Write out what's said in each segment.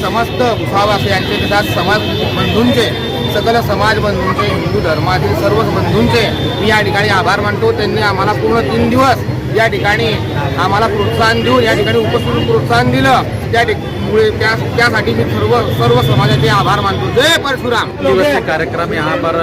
समस्त भुसावास यांचे तथा समाज बंधूंचे सकल समाज बंधूंचे हिंदू धर्मातील सर्वच बंधूंचे मी या ठिकाणी आभार मानतो. त्यांनी आम्हाला पूर्ण तीन दिवस या ठिकाणी आम्हाला प्रोत्साहन देऊन या ठिकाणी उपस्थित प्रोत्साहन दिलं. त्या मुळे त्या त्यासाठी मी सर्व सर्व समाजाचे आभार मानतो. जय परशुराम. दिवसीय कार्यक्रम यहाँ पर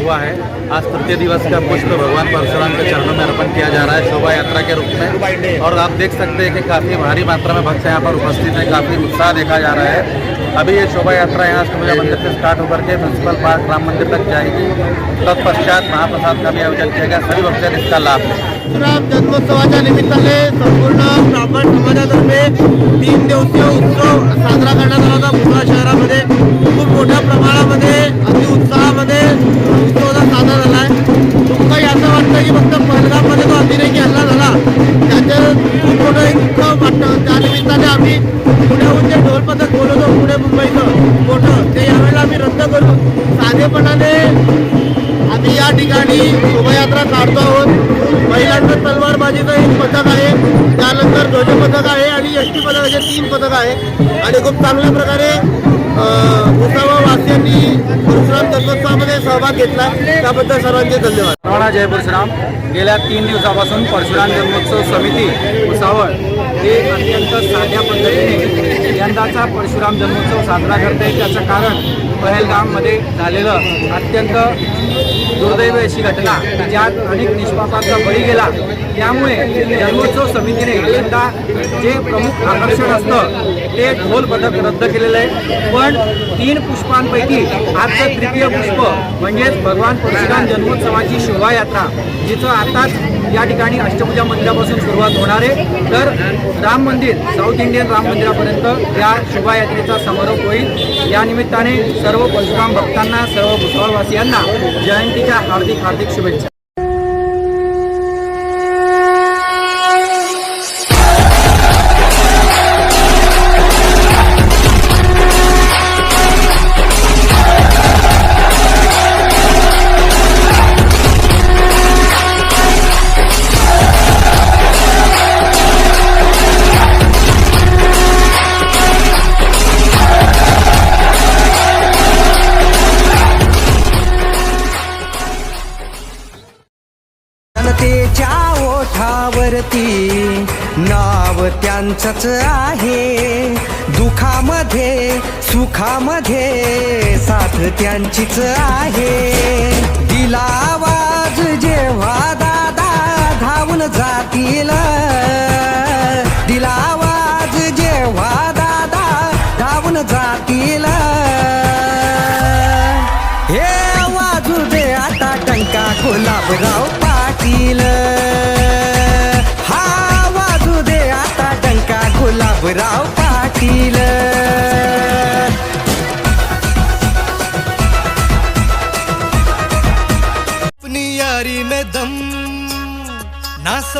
हुआ है। आज तृतीय दिवस का पुष्प भगवान परशुराम के चरणों में अर्पण किया जा रहा है शोभा यात्रा के रूप में। और आप देख सकते हैं कि काफ़ी भारी मात्रा में भक्त यहाँ पर उपस्थित हैं काफ़ी उत्साह देखा जा रहा है। अभी ये शोभा यात्रा यहाँ अष्टभुजा मंदिर से स्टार्ट होकर के म्यूनसिपल पार्क राम मंदिर तक जाएगी। तत्पश्चात महाप्रसाद का भी आयोजन किया गया सभी भक्त इसका लाभ लें जन्मोत्सवाच्या निमित्ताने संपूर्ण ब्राह्मण समाजातर्फे तीन दिवसीय उत्सव साजरा करण्यात आला होता शहरामध्ये. रद्द करून साधेपणाने आम्ही या ठिकाणी शोभायात्रा काढतो आहोत. महिलांचं तलवारबाजीचं एक पथक आहे. त्यानंतर ध्वज पथक आहे आणि एस टी पथक असे तीन पथक आहे. आणि खूप चांगल्या प्रकारे भुसावळ वासियांनी परशुराम जन्मोत्सवामध्ये सहभाग घेतला. त्याबद्दल सर्वांचे धन्यवाद. राणा जय परशुराम. गेल्या तीन दिवसापासून परशुराम जन्मोत्सव समिती भुसावळ हे अत्यंत साध्या पद्धतीने यंदाचा परशुराम जन्मोत्सव साजरा करते त्याचं कारण पहलगाममध्ये झालेलं अत्यंत दुर्दैव अशी घटना. की ज्यात अनेक निष्पापांचा बळी गेला. त्यामुळे जन्मोत्सव समितीने यंदा जे प्रमुख आकर्षण असतं ते ढोल पथक रद्द केलेलं आहे. पण तीन पुष्पांपैकी आजचं तृतीय पुष्प म्हणजेच भगवान परशुराम जन्मोत्सवाची शोभायात्रा जिचं आताच या ठिकाणी अष्टपूजा मंदिरापासून सुरुवात होणार आहे. तर राम मंदिर साऊथ इंडियन राम मंदिरापर्यंत या शोभायात्रेचा समारोप होईल. या निमित्ताने सर्व परशुराम भक्तांना सर्व भुसावळवासियांना जयंतीच्या हार्दिक हार्दिक शुभेच्छा. ओठावरती नाव त्यांचंच आहे. दुखामध्ये सुखामध्ये साथ त्यांचीच आहे. दिला आवाज जेव्हा दादा धावून जातील. दिला आवाज जेव्हा दादा धावून जातील. हे वाजू दे आता टंका गुलाबराव पाटील.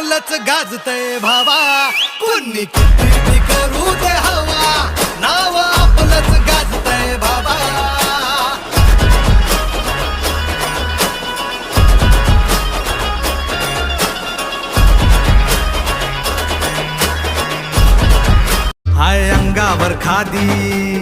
आपलंच गाजतय भावा. कुणी किती करू दे हवा. नाव आपलंच गाजतय भावा. हाय अंगावर खादी.